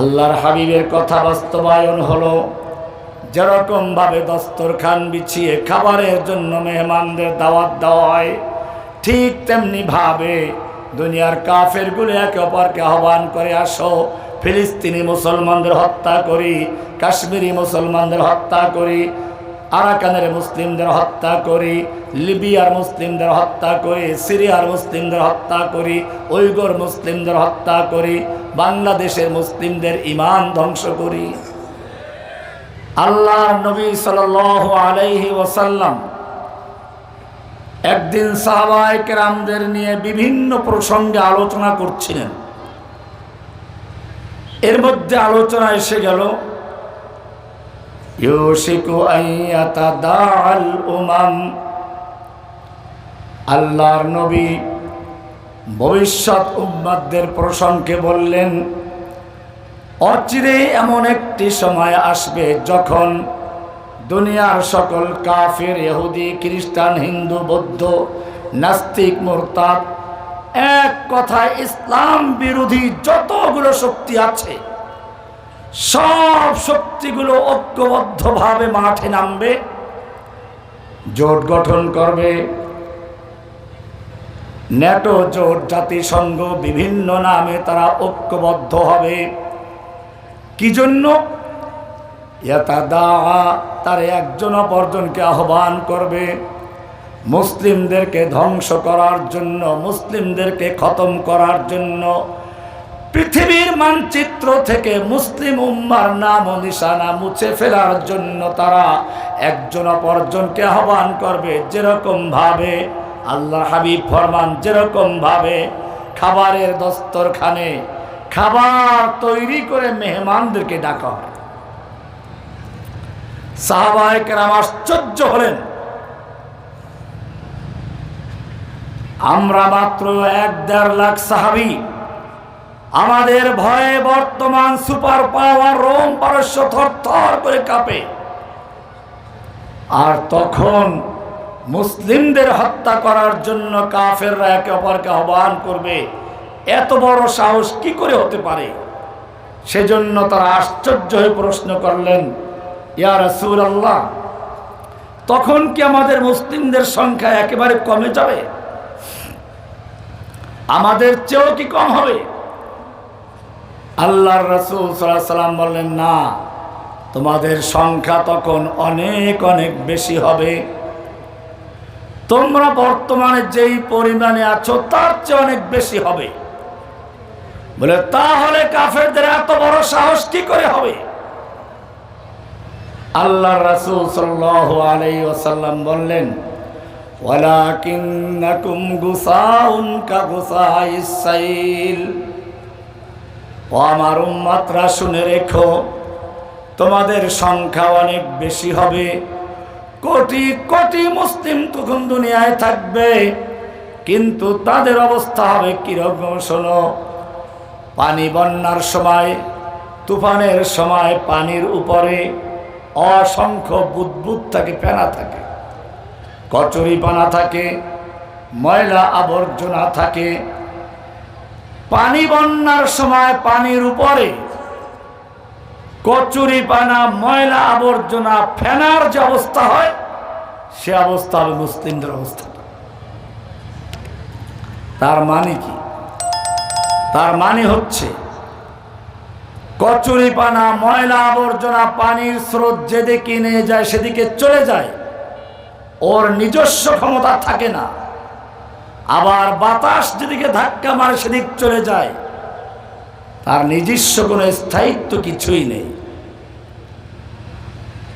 আল্লাহর হাবিবের কথা বাস্তবায়ন হলো। যেরকমভাবে দস্তরখান বিছিয়ে খাবারের জন্য মেহমানদের দাওয়াত দেওয়া হয়, ঠিক তেমনিভাবে দুনিয়ার কাফেরগুলো একে অপরকে আহ্বান করে, আসো, ফিলিস্তিনি মুসলমানদের হত্যা করি, কাশ্মীরি মুসলমানদের হত্যা করি আরাকানের মুসলিমদের হত্যা করি, লিবিয়ার মুসলিমদের হত্যা করি, সিরিয়ার মুসলিমদের হত্যা করি উইগর মুসলিমদের হত্যা করি, বাংলাদেশের মুসলিমদের ইমান ধ্বংস করি। আল্লাহ নবী সাল আলাইহি ওসাল্লাম একদিন সাহাবায় কেরামদের নিয়ে বিভিন্ন প্রসঙ্গে আলোচনা করছিলেন। এর মধ্যে আলোচনা এসে গেল ইউশিকু আইয়াতা দাল উমাম। আল্লাহর নবী ভবিষ্যৎ উম্মাদদের প্রসঙ্গে বললেন, অচিরে এমন একটি সময় আসবে যখন দুনিয়ার সকল কাফের, ইহুদি, খ্রিস্টান, হিন্দু, বৌদ্ধ, নাস্তিক, মোরতাদ, এক কথায় ইসলাম বিরোধী যতগুলো শক্তি আছে সব শক্তিগুলো ঐক্যবদ্ধভাবে মাঠে নামবে, জোট গঠন করবে ন্যাটো জোট জাতিসংঘ বিভিন্ন নামে তারা ঐক্যবদ্ধ হবে। কি জন্য? তার একজন অপরজনকে আহ্বান করবে, মুসলিমদেরকে ধ্বংস করার জন্য, মুসলিমদেরকে খতম করার জন্য। পৃথিবীর মানচিত্র থেকে মুসলিম উম্মার নাম ও নিশানা মুছে ফেলার জন্য তারা একজন অপরজনকে আহ্বান করবে যেরকম ভাবে আল্লাহ হাবিব ফরমান যেরকম ভাবে, খাবারের দস্তরখানে খাবার তৈরি করে মেহমানদেরকে ডাকা হয়। সাহাবাহিকেরাম আশ্চর্য হলেন। আমরা মাত্র এক দেড় লাখ সাহাবি আমাদের ভয়ে বর্তমান সুপার পাওয়ার রোম পারস্য থর থর করে কাঁপে। আর তখন মুসলিমদের হত্যা করার জন্য কাফেররা একে অপরকে আহ্বান করবে, এত বড় সাহস কি করে হতে পারে? সেজন্য তারা আশ্চর্য হয়ে প্রশ্ন করলেন, ইয়া রাসূল আল্লাহ তখন কি আমাদের মুসলিমদের সংখ্যা একেবারে কমে যাবে? আমাদের চেয়েও কি কম হবে? আল্লাহর রসুল সাল্লাম বললেন, না, তোমাদের সংখ্যা তখন অনেক অনেক বেশি হবে। তোমরা বর্তমানে যেই পরিমাণে আছো, তার চেয়ে অনেক বেশি হবে। বলে, তাহলে কাফেরদের এত বড় সাহস কি করে হবে? আল্লাহ রাসূল সাল্লাল্লাহু আলাইহি ওয়াসাল্লাম বললেন, ওয়ালাকিন্নাকুম গুসাউন কা গুসাইস সাইল। ও আমার উম্মাতরা, শুনে রেখো, তোমাদের সংখ্যা অনেক বেশি হবে। কোটি কোটি মুসলিম তখন দুনিয়ায় থাকবে, কিন্তু তাদের অবস্থা হবে কীরকম শোনো। পানি বন্যার সময়, তুফানের সময় পানির উপরে অসংখ্য বুদবুদ থাকে, ফেনা থাকে। কচুরি পানা থাকে, ময়লা আবর্জনা থাকে পানি বন্যার সময় পানির উপরে কচুরি পানা, ময়লা আবর্জনা, ফেনার যে অবস্থা হয়, সে অবস্থা হবে মুসলিমদের অবস্থা। তার মানে কি? তার মানে হচ্ছে, কচুরি পানা, ময়লা আবর্জনা, পানির স্রোত যেদিকে নিয়ে যায়, সেদিকে চলে যায়, ওর নিজস্ব ক্ষমতা থাকে না। আবার বাতাস যেদিকে ধাক্কা মারে সেদিক চলে যায়। তার নিজস্ব কোনো স্থায়িত্ব কিছুই নেই।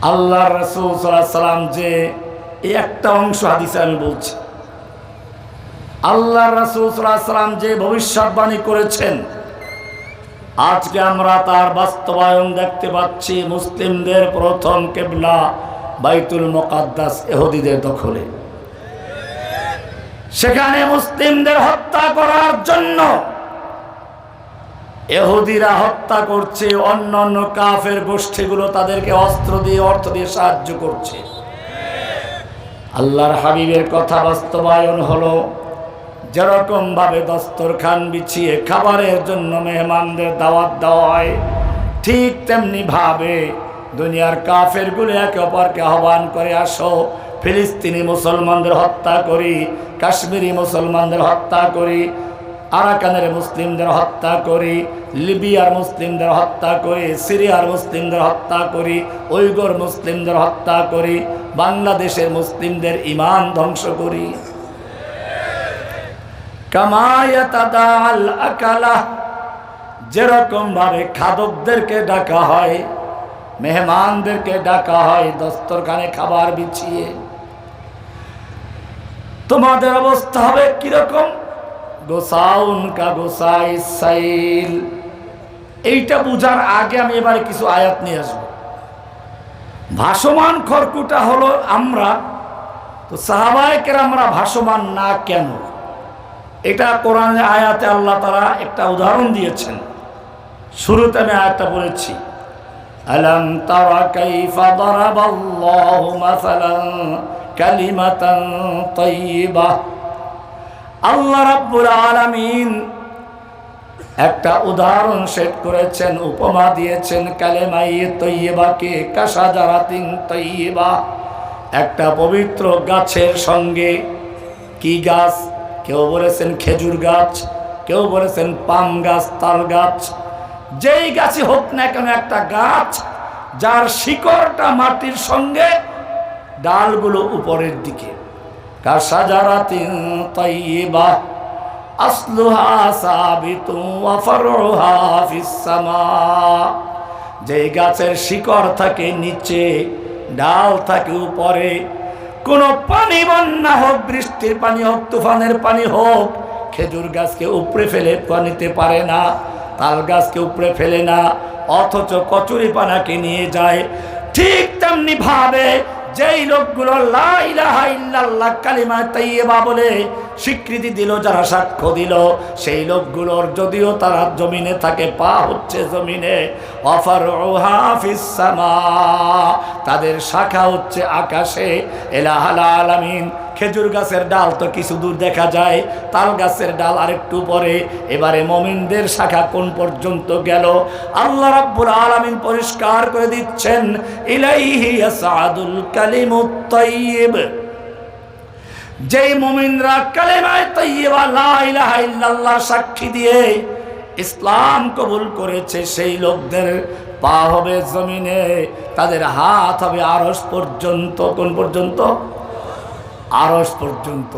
আল্লাহ রসুল সাল্লাম যে এই একটা অংশ হাদিসে আমি বলছি। আল্লাহ রসুল সাল্লাম যে ভবিষ্যৎবাণী করেছেন, আজকে আমরা তার বাস্তবায়ন দেখতে পাচ্ছি মুসলিমদের প্রথম কেবলা বাইতুল মোকাদ্দাস এহুদিদের দখলে। সেখানে মুসলিমদের হত্যা করার জন্য এহুদিরা হত্যা করছে, অন্য অন্য কাফের গোষ্ঠীগুলো তাদেরকে অস্ত্র দিয়ে, অর্থ দিয়ে সাহায্য করছে। আল্লাহর হাবিবের কথা বাস্তবায়ন হলো যেরকম ভাবে দস্তরখান বিছিয়ে খাবারের জন্য মেহমানদের দাওয়াত দেওয়া হয়, ঠিক তেমনি ভাবে দুনিয়ার কাফেরগুলো একে অপরকে আহ্বান করে, আসো ফিলিস্তিনি মুসলমানদের হত্যা করি, কাশ্মীরি মুসলমানদের হত্যা করি, আরাকানের মুসলিমদের হত্যা করি, লিবিয়ার মুসলিমদের হত্যা করি, সিরিয়ার মুসলিমদের হত্যা করি উইগর মুসলিমদের হত্যা করি, বাংলাদেশের মুসলিমদের ইমান ধ্বংস করি। যেরকম ভাবে খাদকদেরকে ডাকা হয়, মেহমানদেরকে ডাকা হয়, দস্তরখানে খাবার বিছিয়ে। তোমাদের অবস্থা হবে কীরকম? গোসাউন কা গোসাই সাইল। এইটা বুঝার আগে আমি এবারে কিছু আয়াত নিয়ে আসব। ভাসমান খড়কুটা হলো আমরা, তো সাহাবায়কের আমরা ভাসমান না কেন? এটা কোরআনে আয়াতে আল্লাহ তারা একটা উদাহরণ দিয়েছেন। শুরুতে আমি আয়াতটা বলেছি, আলম তারা কাইফা দারাবাল্লাহু মাসালান কালিমাতান তাইয়্যিবা আল্লাহ রাব্বুল আলামিন একটা উদাহরণ সেট করেছেন, উপমা দিয়েছেন, কালেমাই তৈবাকে কাসাজারাতিন তৈবা একটা পবিত্র গাছের সঙ্গে কি গাছ? কেউ বলেছেন খেজুর গাছ, কেউ বলেছেন পাম গাছ, তাল গাছ। যেই গাছই হোক না কেন, একটা গাছ যার শিকড়টা মাটির সঙ্গে ডালগুলো উপরের দিকে। সামা। যেই গাছের শিকড় থাকে নিচে, ডাল থাকে উপরে, কোনো পানি বন্যা হোক, বৃষ্টির পানি হোক, তুফানের পানি হোক, খেজুর গাছকে উপরে ফেলে নিতে পারে না, তাল গাছকে উপরে ফেলে না, অথচ কচুরি পানাকে নিয়ে যায়, ঠিক তেমনি ভাবে যেই লোকগুলো লা ইলাহা ইল্লাল্লাহ কালিমা তাইয়্যিবা বলে স্বীকৃতি দিল, যারা সাক্ষ্য দিল, সেই লোকগুলোর যদিও তারা জমিনে থাকে, পা হচ্ছে জমিনে। অফার সামা, তাদের শাখা হচ্ছে আকাশে। এলাহাল আলামিন, খেজুর গাছের ডাল তো কিছু দূর দেখা যায়, তাল গাছের ডাল আরেকটু পরে। এবারে মমিনদের শাখা কোন পর্যন্ত গেল? আল্লাহ রাব্বুল আলামিন পরিষ্কার করে দিচ্ছেন, ইলাইহি ইয়াসাদুল কালিমুত তাইয়্যিব যেই মুমিনরা কালেমায় তৈবা লা ইলাহা ইল্লাল্লাহ সাক্ষী দিয়ে ইসলাম কবুল করেছে, সেই লোকদের পা হবে জমিনে, তাদের হাত হবে আরস পর্যন্ত, কোন পর্যন্ত? আরস পর্যন্ত।